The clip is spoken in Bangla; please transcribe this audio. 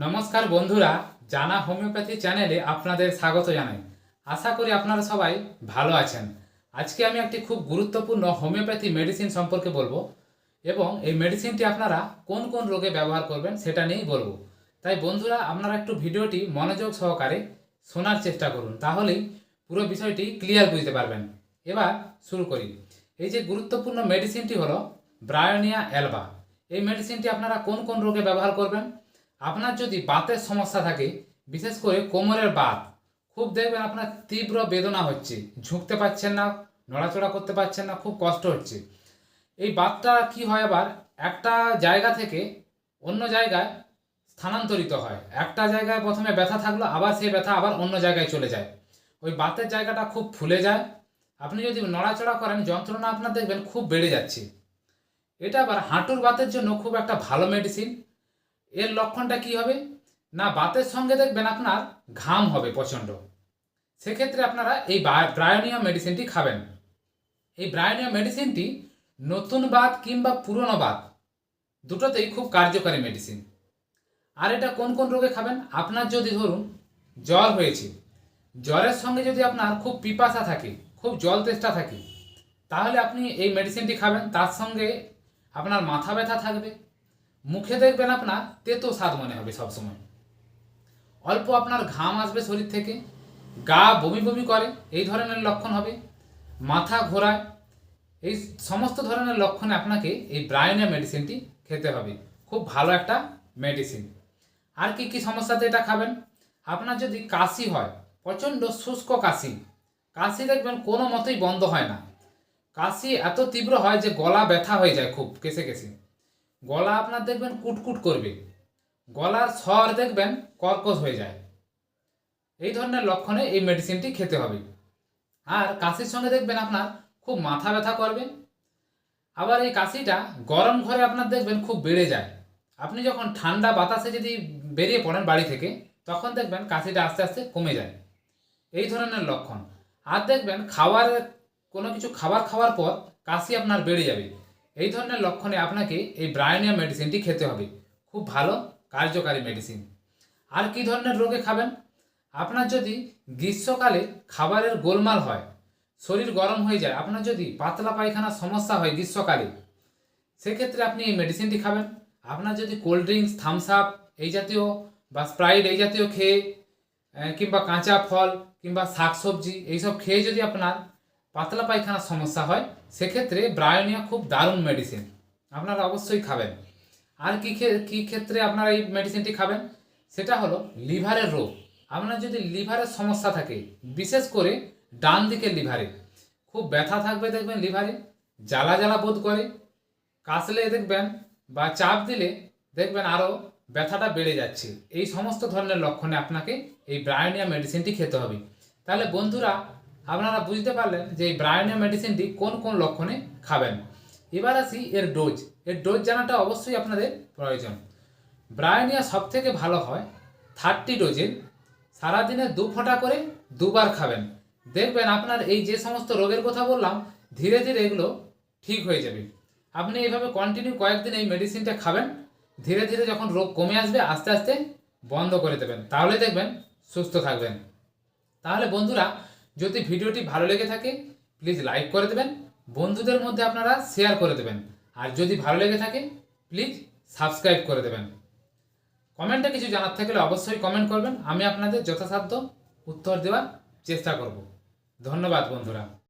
নমস্কার বন্ধুরা, জানা হোমিওপ্যাথি চ্যানেলে আপনাদের স্বাগত জানাই। আশা করি আপনারা সবাই ভালো আছেন। আজকে আমি একটি খুব গুরুত্বপূর্ণ হোমিওপ্যাথি মেডিসিন সম্পর্কে বলব এবং এই মেডিসিনটি আপনারা কোন কোন রোগে ব্যবহার করবেন সেটা নিয়েই বলব। তাই বন্ধুরা, আপনারা একটু ভিডিওটি মনোযোগ সহকারে শোনার চেষ্টা করুন, তাহলেই পুরো বিষয়টি ক্লিয়ার বুঝতে পারবেন। এবার শুরু করি। এই যে গুরুত্বপূর্ণ মেডিসিনটি হলো ব্রায়োনিয়া অ্যালবা। এই মেডিসিনটি আপনারা কোন কোন রোগে ব্যবহার করবেন? আপনার যদি বাতের সমস্যা থাকে, বিশেষ করে কোমরের বাত, খুব দেখবেন আপনার তীব্র বেদনা হচ্ছে, ঝুঁকতে পারছেন না, নড়াচড়া করতে পারছেন না, খুব কষ্ট হচ্ছে। এই বাতটা কি হয় আবার? একটা জায়গা থেকে অন্য জায়গায় স্থানান্তরিত হয়। একটা জায়গায় প্রথমে ব্যথা থাকল, আবার সেই ব্যথা আবার অন্য জায়গায় চলে যায়। ওই বাতের জায়গাটা খুব ফুলে যায়। আপনি যদি নড়াচড়া করেন, যন্ত্রণা আপনার দেখবেন খুব বেড়ে যাচ্ছে। এটা আবার হাঁটুর বাতের জন্য খুব একটা ভালো মেডিসিন এর লক্ষণটা কি হবে? না, বাতের সঙ্গে দেখবেন আপনার ঘাম হবে প্রচণ্ড। সেক্ষেত্রে আপনারা এই ব্রায়োনিয়া মেডিসিনটি খাবেন। এই ব্রায়োনিয়া মেডিসিনটি নতুন বাত কিংবা পুরনো বাত দুটোতেই খুব কার্যকারী মেডিসিন। আর এটা কোন কোন রোগে খাবেন? আপনার যদি ধরুন জ্বর হয়েছে, জ্বরের সঙ্গে যদি আপনার খুব পিপাসা থাকে, খুব জল তেষ্টা থাকে, তাহলে আপনি এই মেডিসিনটি খাবেন। তার সঙ্গে আপনার মাথা ব্যথা থাকবে মুখে দেখবেন আপনার তেতো স্বাদ মনে হবে সবসময়। অল্প আপনার ঘাম আসবে শরীর থেকে, গা বমি বমি করে, এই ধরনের লক্ষণ হবে। মাথা ঘোরায়, এই সমস্ত ধরনের লক্ষণে আপনাকে এই ব্রায়োনিয়া মেডিসিনটি খেতে হবে। খুব ভালো একটা মেডিসিন। আর কি কি সমস্যাতে এটা খাবেন? আপনার যদি কাশি হয়, প্রচণ্ড শুষ্ক কাশি কাশি দেখবেন কোনো মতেই বন্ধ হয় না। কাশি এত তীব্র হয় যে গলা ব্যথা হয়ে যায় খুব কেসে কেসে গলা আপনার দেখবেন কুটকুট করবে। গলার স্বর দেখবেন কর্কশ হয়ে যায়। এই ধরনের লক্ষণে এই মেডিসিনটি খেতে হবে। আর কাশির সঙ্গে দেখবেন আপনার খুব মাথা ব্যথা করবে। আবার এই কাশিটা গরম ঘরে আপনার দেখবেন খুব বেড়ে যায়। আপনি যখন ঠান্ডা বাতাসে যদি বেরিয়ে পড়েন বাড়ি থেকে, তখন দেখবেন কাশিটা আস্তে আস্তে কমে যায়। এই ধরনের লক্ষণ। আর দেখবেন খাবার কোনো কিছু খাবার খাওয়ার পর কাশি আপনার বেড়ে যাবে। এই ধরনের লক্ষণে আপনাকে এই ব্রায়োনিয়া মেডিসিনটি খেতে হবে। খুব ভালো, কার্যকারী মেডিসিন আর কি ধরনের রোগে খাবেন? আপনার যদি গ্রীষ্মকালে খাবারের গোলমাল হয়, শরীর গরম হয়ে যায়, আপনার যদি পাতলা পায়খানার সমস্যা হয় গ্রীষ্মকালে, সেক্ষেত্রে আপনি এই মেডিসিনটি খাবেন। আপনার যদি কোল্ড ড্রিঙ্কস থামস আপ এই জাতীয় বা স্প্রাইট এই জাতীয় খেয়ে কিংবা কাঁচা ফল কিংবা শাকসবজি এইসব খেয়ে যদি আপনার পাতলা পায়খানার সমস্যা হয়, সেক্ষেত্রে ব্রায়োনিয়া খুব দারুণ মেডিসিন আপনারা অবশ্যই খাবেন। আর কী কি ক্ষেত্রে আপনারা এই মেডিসিনটি খাবেন? সেটা হলো লিভারের রোগ। আপনার যদি লিভারের সমস্যা থাকে, বিশেষ করে ডান দিকের লিভারে, খুব ব্যথা থাকবে দেখবেন লিভারে, জ্বালা জ্বালা বোধ করে, কাশলে দেখবেন বা চাপ দিলে দেখবেন আরও ব্যথাটা বেড়ে যাচ্ছে। এই সমস্ত ধরনের লক্ষণে আপনাকে এই ব্রায়োনিয়া মেডিসিনটি খেতে হবে। তাহলে বন্ধুরা আপনারা বুঝতে পারলেন যে এই ব্রায়োনিয়া মেডিসিনটি কোন কোন লক্ষণে খাবেন। এবার আসি এর ডোজ। এর ডোজ জানাটা অবশ্যই আপনাদের প্রয়োজন। ব্রায়োনিয়া সব থেকে ভালো হয় থার্টি ডোজের। সারাদিনে দু ফোঁটা করে দুবার খাবেন। দেখবেন আপনার এই যে সমস্ত রোগের কথা বললাম, ধীরে ধীরে এগুলো ঠিক হয়ে যাবে। আপনি এইভাবে কন্টিনিউ কয়েকদিন এই মেডিসিনটা খাবেন। ধীরে ধীরে যখন রোগ কমে আসবে, আস্তে আস্তে বন্ধ করে দেবেন। তাহলে দেখবেন সুস্থ থাকবেন। তাহলে বন্ধুরা যদি ভিডিওটি ভালো লেগে থাকে প্লিজ লাইক করে দেবেন। বন্ধুদের মধ্যে আপনারা শেয়ার করে দেবেন। আর যদি ভালো লেগে থাকে প্লিজ সাবস্ক্রাইব করে দেবেন। কমেন্টে কিছু জানার থাকলে অবশ্যই কমেন্ট করবেন। আমি আপনাদের যথাসাধ্য উত্তর দেওয়ার চেষ্টা করব। ধন্যবাদ, বন্ধুরা।